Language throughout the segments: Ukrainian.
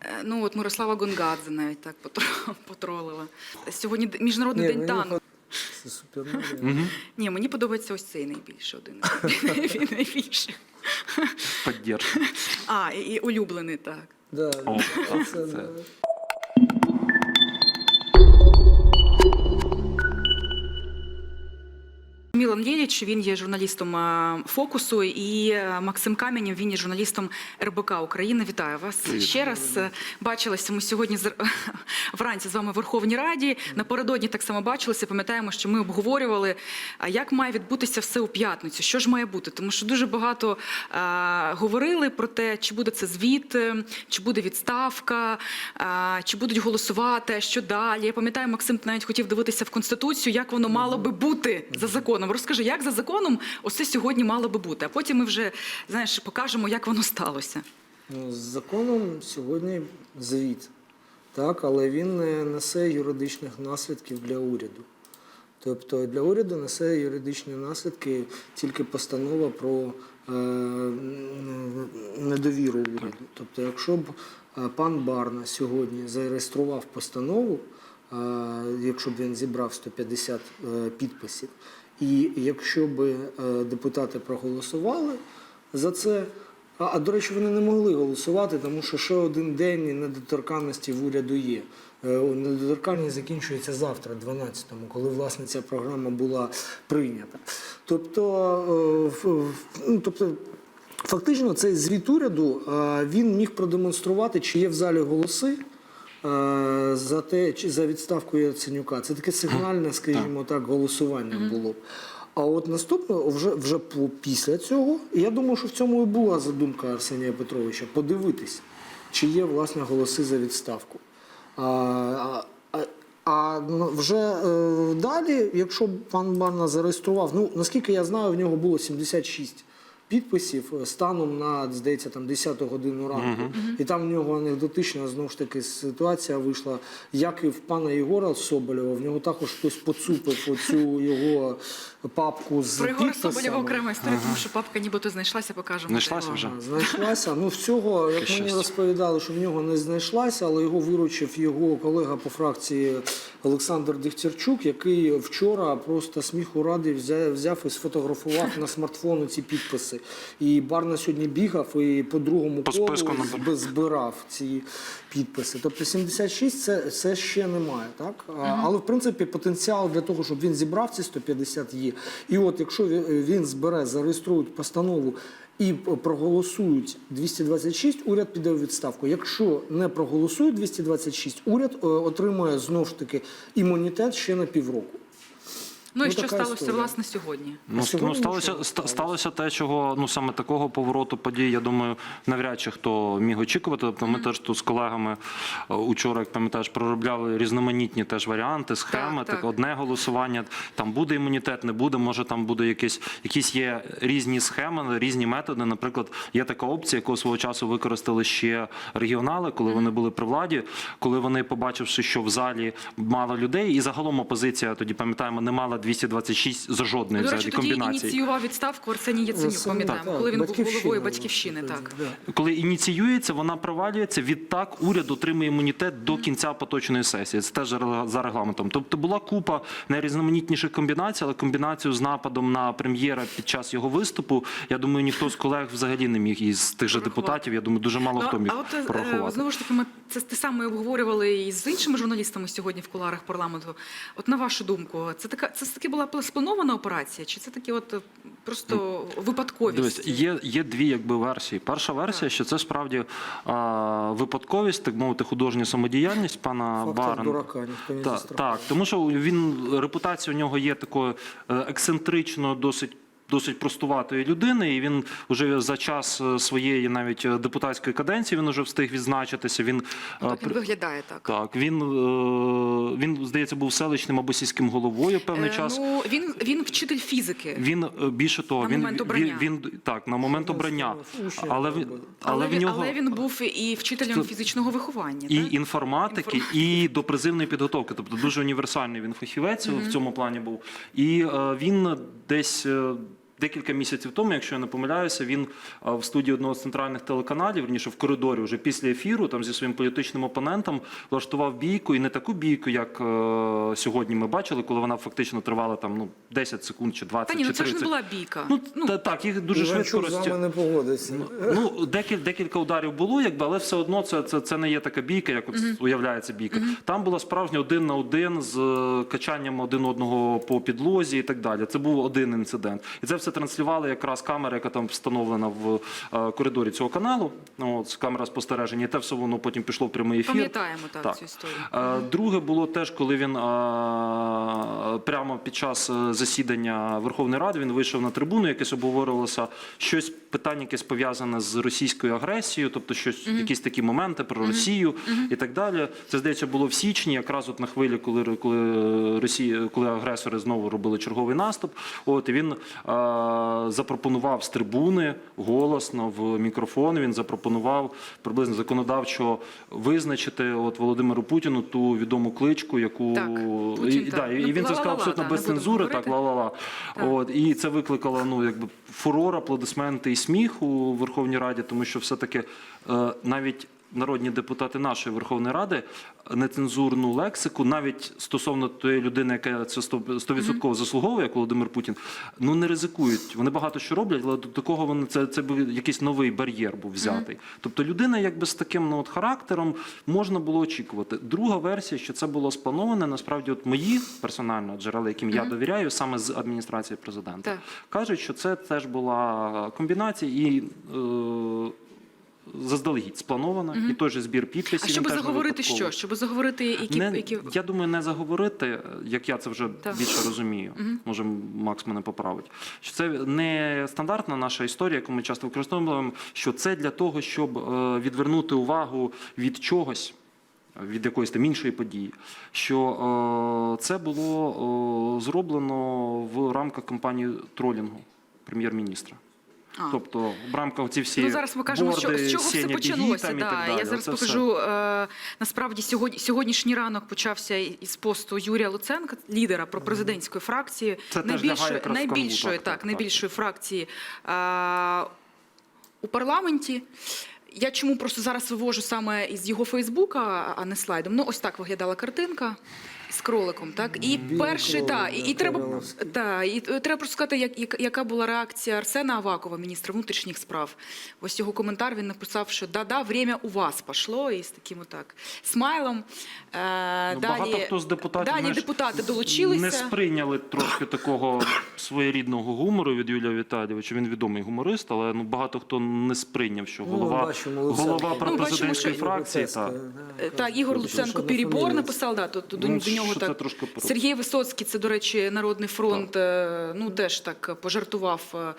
Е, Ну от Мирослава Гонгадзе навіть так потролила. Сьогодні міжнародний Ні, день танку. Це супер. Ні, мені подобається ось цей найбільше один. Він найбільше. Поддержка. А, і, і улюблений, так. Да, О, це, це- Мілан Єліч, він є журналістом фокусу, і е, Максим Каменєв, він є журналістом РБК України. Вітаю вас ще раз. Бачилися ми сьогодні з- вранці з вами в Верховній Раді. Напередодні так само бачилися. Пам'ятаємо, що ми обговорювали, як має відбутися все у п'ятницю. Що ж має бути? Тому що дуже багато е, говорили про те, чи буде це звіт, е, чи буде відставка, е, чи будуть голосувати, що далі. Я пам'ятаю, Максим навіть хотів дивитися в конституцію, як воно мало би бути за законом. Розкажи, як за законом оце сьогодні мало би бути. А потім ми вже знаєш покажемо, як воно сталося. Ну, з законом сьогодні звіт, так, але він не несе юридичних наслідків для уряду. Тобто для уряду несе юридичні наслідки тільки постанова про е, недовіру уряду. Тобто, якщо б е, пан Барна сьогодні зареєстрував постанову, е, якщо б він зібрав 150 е, підписів, і якщо б е, депутати проголосували за це, а, до речі, вони не могли голосувати, тому що ще один день недоторканності в уряду є. Е, Недоторканність закінчується завтра, 12-му, коли власне ця програма була прийнята. Тобто, е, ну, тобто фактично, цей звіт уряду він міг продемонструвати, чи є в залі голоси. Е, За те, чи за відставку Яценюка. Це таке сигнальне, скажімо так, голосування було. А от наступне, вже, вже після цього, я думаю, що в цьому і була задумка Арсенія Петровича подивитись, чи є власне голоси за відставку. А, а, а, ну, вже е, далі, якщо пан Барна зареєстрував, ну наскільки я знаю, в нього було 76 підписів е, станом на, здається, там 10 годину ранку. І там в нього анекдотична знову ж таки ситуація вийшла, як і в пана Єгора Соболєва, в нього також хтось поцупив оцю його папку з підписами. Соболєва окрема історія, тому що папка нібито знайшлася, покажемо. Знайшлася вже? Знайшлася. Ну, всього, як мені щастя. розповідали, що в нього не знайшлася, але його виручив його колега по фракції Олександр Дегтярчук, який вчора просто сміху ради взяв, взяв і сфотографував на смартфону ці підписи. І Барна сьогодні бігав і по другому По колу збирав ці підписи. Тобто 76 це, це ще немає, так? А, Але в принципі потенціал для того, щоб він зібрав ці 150 є. І от якщо він- він збере, зареєструють постанову і проголосують 226, уряд піде у відставку. Якщо не проголосують 226, уряд е, отримує знову ж таки імунітет ще на півроку. Ну і Ну, що така сталося історія. власне сьогодні? Ну, сьогодні ну сталося, ста- сталося. сталося те, чого ну саме такого повороту подій. Я думаю, навряд чи хто міг очікувати. Тобто, ми теж тут з колегами е, учора, як пам'ятаєш, проробляли різноманітні теж варіанти, схеми. Так, Так, так. одне голосування там буде імунітет, не буде. Може там буде якісь, якісь є різні схеми, різні методи. Наприклад, є така опція, яку свого часу використали ще регіонали, коли вони були при владі, коли вони побачивши, що в залі мало людей, і загалом опозиція тоді пам'ятаємо, не мала 226 за жодної До взагалі речі, тоді комбінації. ініціював відставку Арсеній Яценюк, Арсеній, пам'ятаємо, так, коли він був «Батьківщина» головою батьківщини. Так. Коли ініціюється, вона провалюється. Відтак уряд отримує імунітет до кінця поточної сесії. Це теж за регламентом. Тобто була купа найрізноманітніших комбінацій, але комбінацію з нападом на прем'єра під час його виступу. Я думаю, ніхто з колег взагалі не міг із тих же депутатів. Я думаю, дуже мало Ну, хто міг а от е, порахувати. знову ж таки, ми це те саме обговорювали і з іншими журналістами сьогодні в куларах парламенту. От на вашу думку, це така це таки була спланована операція, чи це такі от е, просто випадковість? Дивись, є, є дві якби версії. Перша версія, що це справді а, випадковість, так мовити, художня самодіяльність пана Фактор Барна. дурака, ніхто не Так, так, тому що він репутація у нього є такою е, ексцентрично, досить. Досить простуватої людини, і він вже за час е, своєї навіть депутатської каденції він вже встиг відзначитися. Він Ну, так він виглядає так. так, він, е, він здається був селищним або сільським головою певний Е, час. Ну він він вчитель фізики. Він е, більше того, На він, момент він, обрання. він, так на момент обрання, але він, але в нього але він був і вчителем Це- фізичного виховання. і так? інформатики, Інформатики. і до призивної підготовки. Тобто дуже універсальний він фахівець в цьому плані був. І е, він десь. Е, Декілька місяців тому, якщо я не помиляюся, він в студії одного з центральних телеканалів, верніше в коридорі, вже після ефіру, там зі своїм політичним опонентом влаштував бійку, і не таку бійку, як е, сьогодні ми бачили, коли вона фактично тривала там ну 10 секунд чи 20 Та ні, чи ну це ж не була бійка. Ну, та, так, їх дуже швидко Іванчук з вами не погодиться. Ну, декілька, декілька ударів було, якби, але все одно це, це, це не є така бійка, як от уявляється бійка. Там була справжня один на один з е, качанням один одного по підлозі і так далі. Це був один інцидент. І це все транслювала якраз камера, яка там встановлена в е, коридорі цього каналу. От, камера спостереження. І те все воно потім пішло в прямий ефір. Пам'ятаємо так, цю історію. Е, Друге було теж, коли він е, прямо під час засідання Верховної Ради він вийшов на трибуну, якесь обговорювалося щось питання, якесь пов'язане з російською агресією, тобто щось, якісь такі моменти про Росію і так далі. Це здається було в січні, якраз от на хвилі, коли коли Росія, коли агресори знову робили черговий наступ. От і він запропонував з трибуни голосно в мікрофон. Він запропонував приблизно законодавчо визначити от Володимиру Путіну ту відому кличку, яку Так, і, Путін, да, і Ну, він це сказав абсолютно без цензури. Так, ла-ла-ла. От і це викликало ну якби фурор, аплодисменти і сміх у Верховній Раді, тому що все-таки е, навіть. Народні депутати нашої Верховної Ради нецензурну лексику, навіть стосовно тої людини, яка це 100% заслуговує, як Володимир Путін, ну не ризикують. Вони багато що роблять, але до такого вони це, це був якийсь новий бар'єр був взятий. Тобто людина, якби з таким ну, от характером можна було очікувати. Друга версія, що це було сплановане, насправді, от мої персонально джерела, яким я довіряю, саме з адміністрації президента, кажуть, що це теж була комбінація і. Е, Заздалегідь спланована, і той же збір підписів. А щоб заговорити випадково. що? Щоб заговорити, які, Не, які... Я думаю, не заговорити, як я це вже Так. більше розумію. Може, Макс мене поправить. Що це не стандартна наша історія, яку ми часто використовуємо, що це для того, щоб е, відвернути увагу від чогось. Від якоїсь там іншої події, що е, це було е, зроблено в рамках кампанії тролінгу прем'єр-міністра. А. Тобто в рамках ці всі Ну, зараз покажемо, борди, з чого все почалося. Да. так. Я зараз все. покажу. Е, насправді сьогодні, сьогоднішній ранок почався із посту Юрія Луценка, лідера пропрезидентської фракції, Це найбільшої, найбільшої, так, так, так, найбільшої фракції е, у парламенті. Я чому просто зараз вивожу саме із його Фейсбука, а не слайдом. Ну, ось так виглядала картинка з кроликом. Так і Білий перший кролик, та і, і треба та і треба просто сказати, як, як- яка була реакція Арсена Авакова, міністра внутрішніх справ. Ось його коментар він написав, що да-да, время у вас пошло, і з таким отак смайлом. Е, Ну, далі багато хто з депутатів, далі знаєш, депутати долучилися. Не сприйняли трошки такого своєрідного гумору від Юлія Віталійовича. Він відомий гуморист, але ну багато хто не сприйняв, що Ну, голова, бачимо, Луценко. голова Ну, президентської бачимо, фракції. Та. да, Е, Так, Ігор Луценко що Перебор написав, да, то, то до, Ну, до нього що це так. трошки про- Сергій Висоцький, це, до речі, Народний фронт, Так. ну теж так пожартував, е,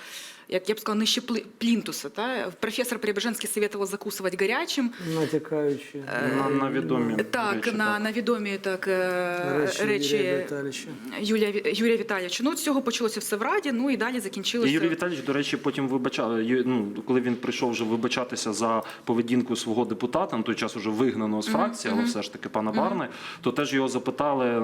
як я б сказала, нижче плі- плінтуса. Та? Професор Преображенський советував закусувати гарячим. Натякаючи. На, на відомі Е, Так, речі, на, на відомі так, Речі, речі Юрія Віталійовича. Юлія, Юрія Віталійовича. Ну, з цього почалося все в Раді, ну і далі закінчилося. І Юрій Віталійович, до речі, потім вибачав, ну, коли він прийшов вже вибачатися за поведінку свого депутата, на той час уже вигнаного з фракції, але все ж таки пана Барни, то теж його запитали е,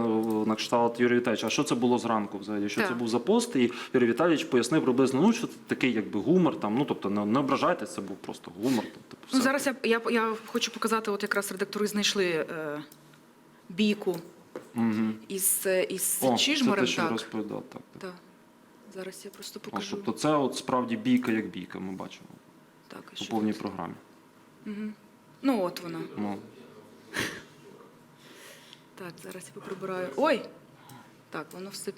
на кшталт Юрія Віталійовича, а що це було зранку взагалі? Що Так. це був за пост? І Юрій Віталійович пояснив приблизно, ну що це такий якби гумор, там, ну тобто не, не ображайтесь, це був просто гумор. Там, типу, Ну, зараз я, я, я хочу показати, от якраз редактори знайшли е, бійку Мгм. із, е, із О, це те, що так. розповідав. Так, так. Так. Зараз я просто О, покажу. тобто це от справді бійка як бійка, ми бачимо Так, по що повній тут? програмі. Ну, от вона. Ну, Так, зараз я поприбираю. Ой! Так, воно все.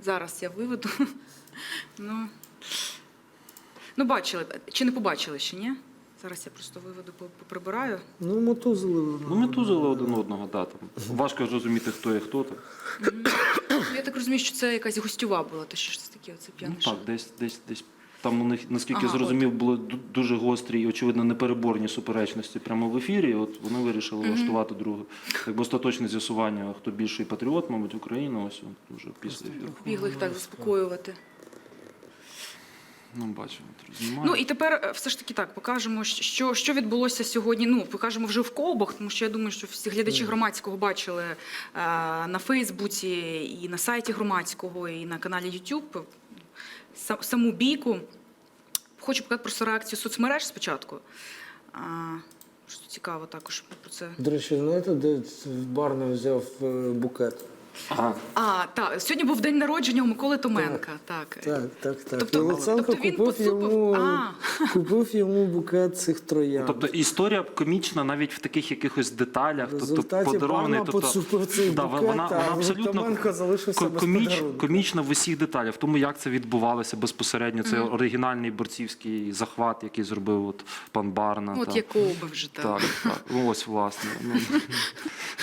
Зараз я виведу. Ну, ну бачили. Чи не побачили ще, ні? Зараз я просто виведу, по- поприбираю. Ну, мотузили. ну ми тузили один одного, да, там. важко зрозуміти, хто є хто там. Ну, Я так розумію, що це якась гостьова була, то що ж це таке, оце Ну п'яне. так, десь, десь, десь. Там у них, наскільки Ага, зрозумів, були ду- дуже гострі і, очевидно, непереборні суперечності прямо в ефірі. От вони вирішили влаштувати друге. Якби остаточне з'ясування, хто більший патріот, мабуть, України, ось от, вже після ефіру. Бігли їх так заспокоювати. Ну, бачимо, от. Ну і тепер е, все ж таки так покажемо, що, що відбулося сьогодні. Ну покажемо вже в колбах, тому що я думаю, що всі глядачі громадського бачили е, на Фейсбуці і на сайті громадського, і на каналі YouTube. саму бійку. Хочу показати просто реакцію соцмереж спочатку. А, що цікаво також про це. До речі, знаєте, де Барна взяв е, букет? Ага. А, так, сьогодні був день народження у Миколи Томенка. Так. Так, так, так. Тобто- і тобто він купив, поцупив- йому, А. купив йому букет цих троян. Тобто історія комічна навіть в таких якихось деталях, В тобто результаті подарований. Тобто, поцупив цей да, букет, вона, а вона абсолютно Томенко залишився ко- без коміч, комічна в усіх деталях, в тому, як це відбувалося безпосередньо. Це оригінальний борцівський захват, який зробив от пан Барна. От там. як Коуби вже так. Так, так. Ну, ось, власне. Ну,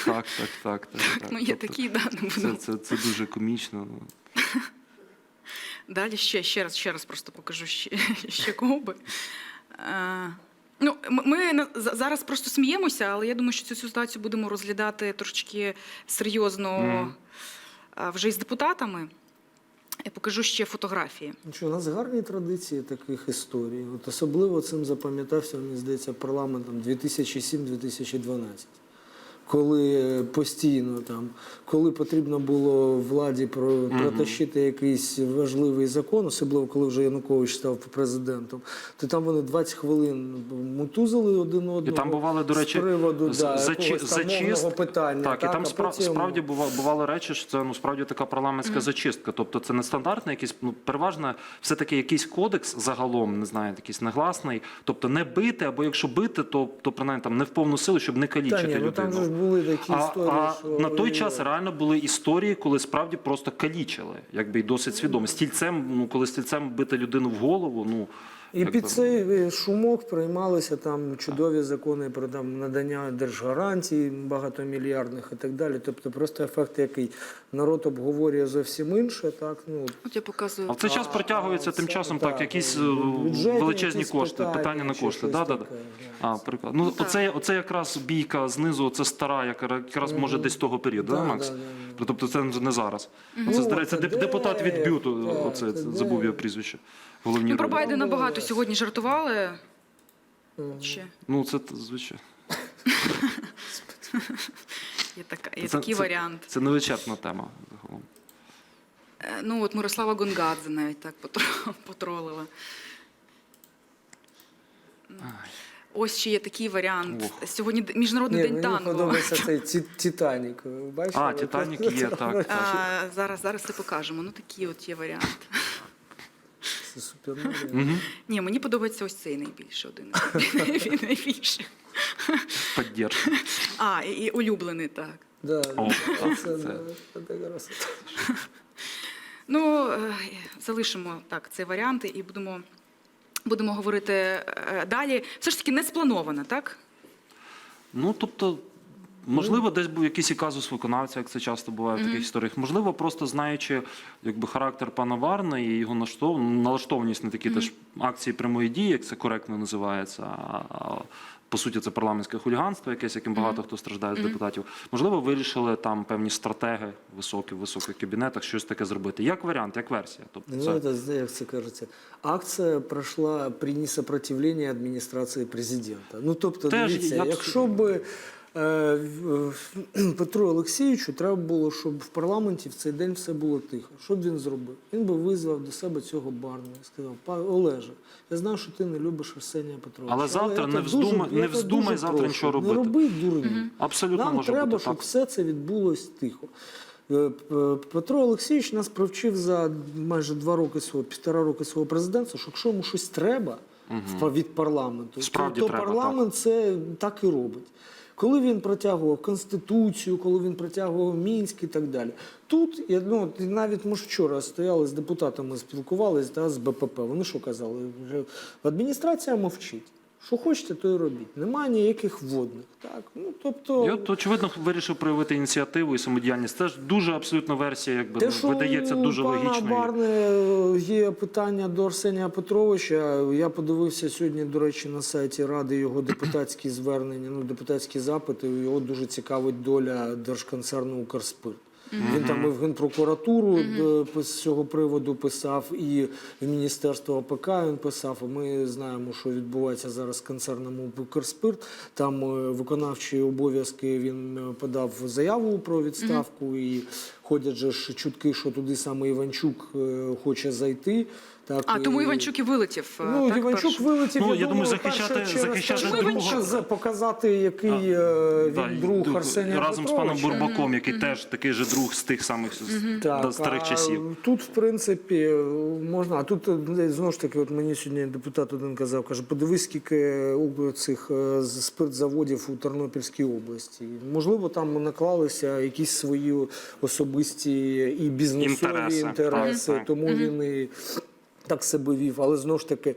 так, так, так, так, так. Ну, є Тобто такі, да, Це, це, це дуже комічно. ну. Далі ще, ще раз, ще раз просто покажу ще, ще Коуби. Е, Ну, ми на- за- зараз просто сміємося, але я думаю, що цю ситуацію будемо розглядати трошки серйозно е, вже із депутатами. Я покажу ще фотографії. Ну що, у нас гарні традиції таких історій. От особливо цим запам'ятався, мені здається, парламентом 2007-2012. Коли постійно там, коли потрібно було владі про, протащити якийсь важливий закон, особливо коли вже Янукович став президентом, то там вони 20 хвилин мутузили один одного. І там бували, до речі, з приводу з- да, зачи- зачист- питання. Так, і там а спра- потім- справді бува- бували речі, що це ну справді така парламентська зачистка. Тобто це не стандартний якийсь, ну переважно все таки якийсь кодекс загалом, не знаю, якийсь негласний. Тобто не бити, або якщо бити, то, то принаймні там не в повну силу, щоб не Та калічити ні, ну людину. Були такі А, історії, а що на той і- час реально були історії, коли справді просто калічили, якби і досить свідомо. Стільцем, ну коли стільцем бити людину в голову, ну І якби, під цей е, шумок приймалися там чудові закони про там надання держгарантій багатомільярдних і так далі. Тобто просто ефект, який народ обговорює зовсім інше, так ну От я показую. А в цей час а, тим це часом так, так, якісь е, величезні якісь кошти, питання питання на кошти. Да, да, да. А, приклад. Ну, Так. оце, оце якраз бійка знизу, це стара, яка якраз може десь того періоду, да, Да, Макс? да, да, Тобто це не зараз. Ну, Це, здається, деп- депутат від де, Бюту, так, оце, це забув де. я прізвище. Головні Ну, про. Байдена багато сьогодні жартували. Ще Ну, це т- звичайно. є, така, є Це- такий це- варіант. Це невичерпна тема. загалом. Е, Ну, от Мирослава Гонгадзе навіть так потро- потролила. Ось ще є такий варіант. Ох. Сьогодні Міжнародний Ні, день мені танго. подобається цей Ті- Титанік. Ви Бачите? А, Титанік є, так. А, зараз, зараз це покажемо. Ну, такий от є варіант. Це. Мгм. Ні, мені подобається ось цей найбільше один. Він найбільший. Поддержка. А, і, і улюблений, так. Да, О, це, так, це, це. це красота. Ну, е, залишимо так цей варіант і будемо, будемо говорити е, далі. Все ж таки не сплановано, так? Ну, тобто, можливо, десь був якийсь і казус виконавця, як це часто буває в таких історіях. Можливо, просто знаючи якби, характер пана Варна і його налаштованість на такі теж акції прямої дії, як це коректно називається. По суті, це парламентське хуліганство, якесь, яким багато хто страждає з депутатів. Можливо, вирішили там певні стратеги високі в високих кабінетах щось таке зробити. Як варіант, як версія. Тобто, Ну, це... это, як це кажеться, акція пройшла при несопротивленні адміністрації президента. Ну, тобто, Теж дивіться, я якщо б Петру Олексійовичу треба було, щоб в парламенті в цей день все було тихо. Що б він зробив? Він би визвав до себе цього барна і сказав: «Па- Олеже, я знаю, що ти не любиш Арсенія Петровича. Але завтра я не вздумай- не вздумай завтра прошу, нічого робити». Не роби дурні. Абсолютно Нам може треба, бути щоб так. все це відбулось тихо. Е, Петро Олексійович нас привчив за майже два роки свого, півтора роки свого президентства, що якщо йому щось треба в- від парламенту, Справді то, треба, парламент це так і робить. Коли він протягував Конституцію, коли він протягував Мінськ і так далі. Тут я ну, навіть ми ж вчора стояли з депутатами, спілкувалися да, з БПП. Вони що казали? Адміністрація мовчить. Що хочете, то і робіть. Немає ніяких вводних. Так? Ну, тобто... І от, очевидно, вирішив проявити ініціативу і самодіяльність. Це ж дуже абсолютно версія, якби Те, ну, що видається дуже пана логічною. Барни є питання до Арсенія Петровича. Я подивився сьогодні, до речі, на сайті Ради його депутатські звернення, ну депутатські запити. Його дуже цікавить доля держконцерну Укрспирт. Він там і в генпрокуратуру е, з цього приводу писав, і в міністерство АПК він писав. Ми знаємо, що відбувається зараз з концерном Укрспирт. Там е, виконавчі обов'язки він е, подав заяву про відставку, і ходять же ж чутки, що туди саме Іванчук хоче зайти. Так, А тому Іванчук і вилетів. е, Ну, так, Іванчук першим? вилетів, Ну, я, я думаю, думаю, захищати- перше через захищати те, що другого. хоче показати, який А, е, він Да, друг ду- Арсенія разом з паном Петровича. Бурбаком, який теж такий же друг з тих самих з- до старих а часів. Тут, в принципі, можна. А тут е, знову ж таки, от мені сьогодні депутат один казав, каже, подивись, скільки у цих е, з- спиртзаводів у Тернопільській області. Можливо, там наклалися якісь свої особисті і бізнесові Інтереси. інтереси, Так, так. тому він і. Так себе вів, але знову ж таки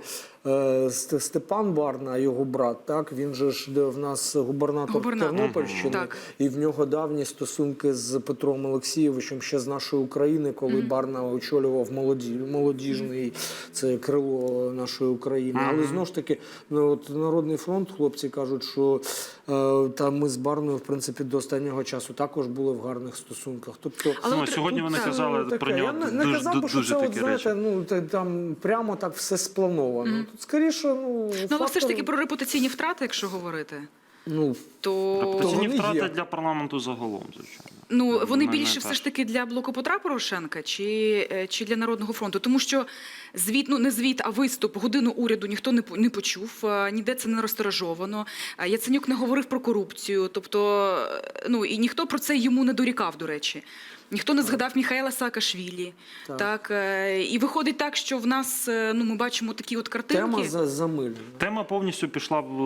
Степан Барна, його брат, так він же ж в нас губернатор, Губернатор. Тернопільщини, Так. і в нього давні стосунки з Петром Олексійовичем ще з нашої України, коли Барна очолював молоді, молодіжний це крило нашої України. Але знову ж таки, ну от Народний фронт, хлопці кажуть, що е, там ми з Барною, в принципі, до останнього часу також були в гарних стосунках. Тобто, Але Ну, от сьогодні вони казали Ну, про нього Я не, не дуже, казав би, що це, от, знаєте, речі. ну та- там прямо так все сплановано. Тут скоріше, ну Ну, але все ж таки про репутаційні втрати, якщо говорити, ну то Репутаційні вони втрати є. для парламенту загалом, звичайно. Ну, вони Мене більше теж. все ж таки для блоку Петра Порошенка чи, е, чи для Народного фронту? Тому що звіт, ну не звіт, а виступ годину уряду ніхто не, по- не почув, е, ніде це не розтиражовано. Е, Яценюк не говорив про корупцію, тобто, е, ну і ніхто про це йому не дорікав, до речі. Ніхто не згадав Міхаела Саакашвілі. Так. Так. е, і виходить так, що в нас е, ну ми бачимо такі от картинки. тема за замилена. Тема повністю пішла в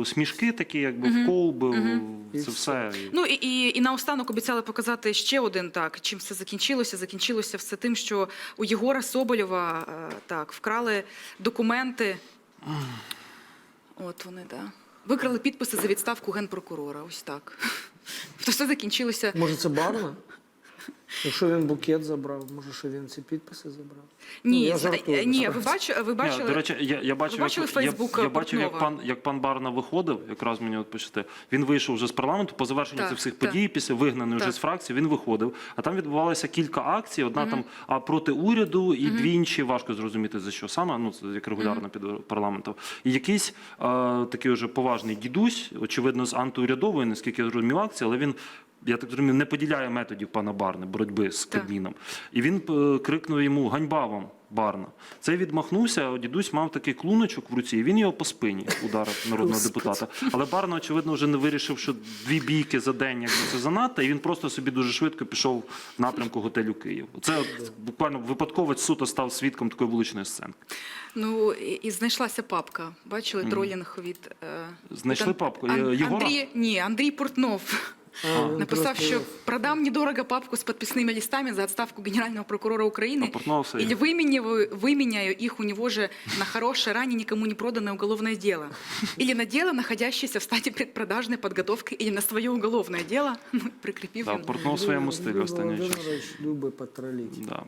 е, смішки, такі якби в колби, І в- це все. Ну і, і, і наостанок обіцяли показати ще один так. Чим все закінчилося? Закінчилося все тим, що у Єгора Соболєва так вкрали документи. От вони, да. Викрали підписи за відставку генпрокурора. Ось так. То все закінчилося. Може, це Барна? Якщо він букет забрав, може, що він ці підписи забрав? Ні, Ну, я жартую, ні, ви бачили, ви бачили. Ні, до речі, я, я бачив, Ви бачили як, Фейсбук я, я бачив, як пан, як пан Барна виходив, якраз мені от почати. Він вийшов вже з парламенту по завершенню Так, цих всіх так. подій, після вигнаний вже з фракції, він виходив. А там відбувалося кілька акцій. Одна там а проти уряду, і дві інші важко зрозуміти за що саме. Ну це як регулярно під парламентом. І якийсь е, такий вже поважний дідусь, очевидно, з антиурядової, наскільки я зрозумів, акції, але він. Я так розумію, не поділяє методів пана Барни боротьби з Кабміном. І він е, крикнув йому ганьба вам, Барна. Цей відмахнувся, а дідусь мав такий клуночок в руці, і він його по спині ударив народного депутата. Але Барна, очевидно, вже не вирішив, що дві бійки за день якби це занадто, і він просто собі дуже швидко пішов в напрямку готелю Київ. Це от, буквально випадково суто став свідком такої вуличної сценки. Ну і, знайшлася папка. Бачили тролінг від е, Знайшли папку? Єгора? Андрій, ні, Андрій Портнов. А, він Написав, просто- що продам недорого папку с подписными листами за отставку генерального прокурора А Украины Портнова все или є. выменяю, выменяю их у него же на хорошее, ранее никому не проданное уголовное дело. Или на дело, находящееся в стадии предпродажной подготовки, или на свое уголовное дело, ну, прикрепив Да, він. Портнов в своєму стилі Юрій останній час. Володимирович любить потролити. Да.